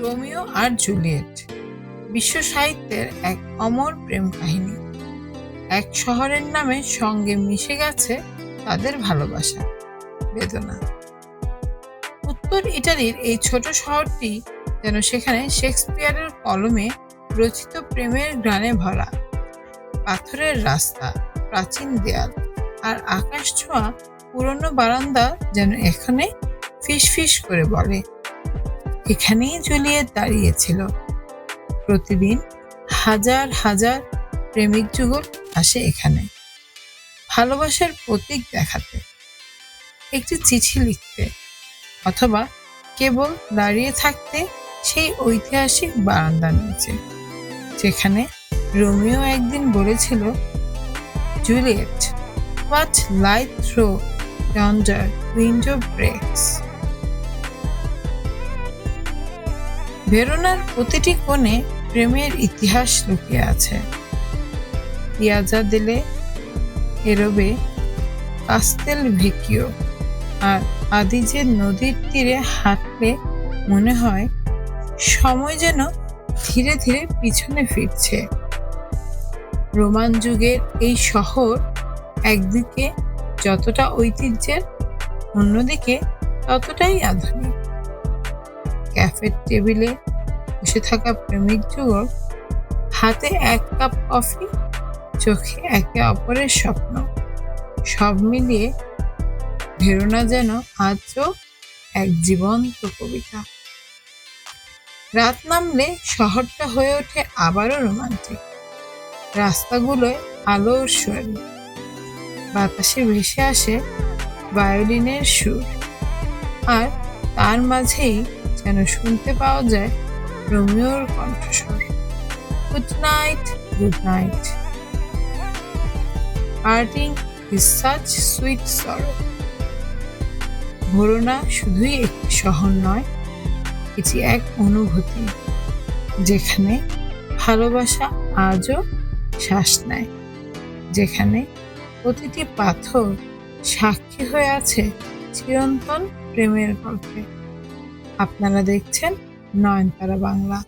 Romeo আর Juliet, বিশ্ব সাহিত্যের এক অমর প্রেম কাহিনী। এক শহরের নামে সঙ্গে মিশে গেছে তাদের ভালোবাসা, বেদনা। উত্তর ইটালির এই ছোট শহরটি যেন সেখানে শেক্সপিয়ারের কলমে রচিত প্রেমের গানে ভরা। পাথরের রাস্তা, প্রাচীন দেয়াল আর আকাশ ছোঁয়া পুরনো বারান্দা যেন এখানে ফিস ফিস করে বলে। এখানেই জুলিয়েট দাঁড়িয়েছিল। প্রতিদিন হাজার হাজার প্রেমিক যুগল আসে এখানে। ভালোবাসার প্রতীক দেখাতে, একটি চিঠি লিখতে, অথবা কেবল দাঁড়িয়ে থাকতে সেই ঐতিহাসিক বারান্দার নিচে, যেখানে রোমিও একদিন বলেছিল, Juliet what light through yonder window breaks ভেরোনার প্রতিটি কোণে প্রেমের ইতিহাস লুকিয়ে আছে। পিয়াজা দিলে এরবে কাস্তেল ভিকিও আর আদিজের নদীর তীরে হাঁটলে মনে হয় সময় যেন ধীরে ধীরে পিছনে ফিরছে। রোমান যুগের এই শহর একদিকে যতটা ঐতিহ্যের, অন্যদিকে ততটাই আধুনিক। ক্যাফের টেবিলে বসে থাকা প্রেমিক যুগল হাতে এক কাপ কফি, চোখে একে অপরের স্বপ্ন, সব মিলিয়ে ভেরোনা যেন আজও এক জীবন্ত কবিতা। রাত নামলে শহরটা হয়ে ওঠে আবারও রোমান্টিক। রাস্তাগুলোয় আলোর শৈলী বাতাসে ভেসে আসে ভায়োলিনের সুর। আর তার মাঝেই যেন শুনতে পাওয়া যায় রোমিওর কণ্ঠস্বর। Good night good night parting is such sweet sorrow ভোরনা শুধুই একটি শহর নয়, এটি এক অনুভূতি, যেখানে ভালোবাসা আজও শ্বাস নেয়, যেখানে প্রতিটি পাথর সাক্ষী হয়ে আছে চিরন্তন প্রেমের গল্পে। আপনারা দেখছেন নয়নতারা বাংলা।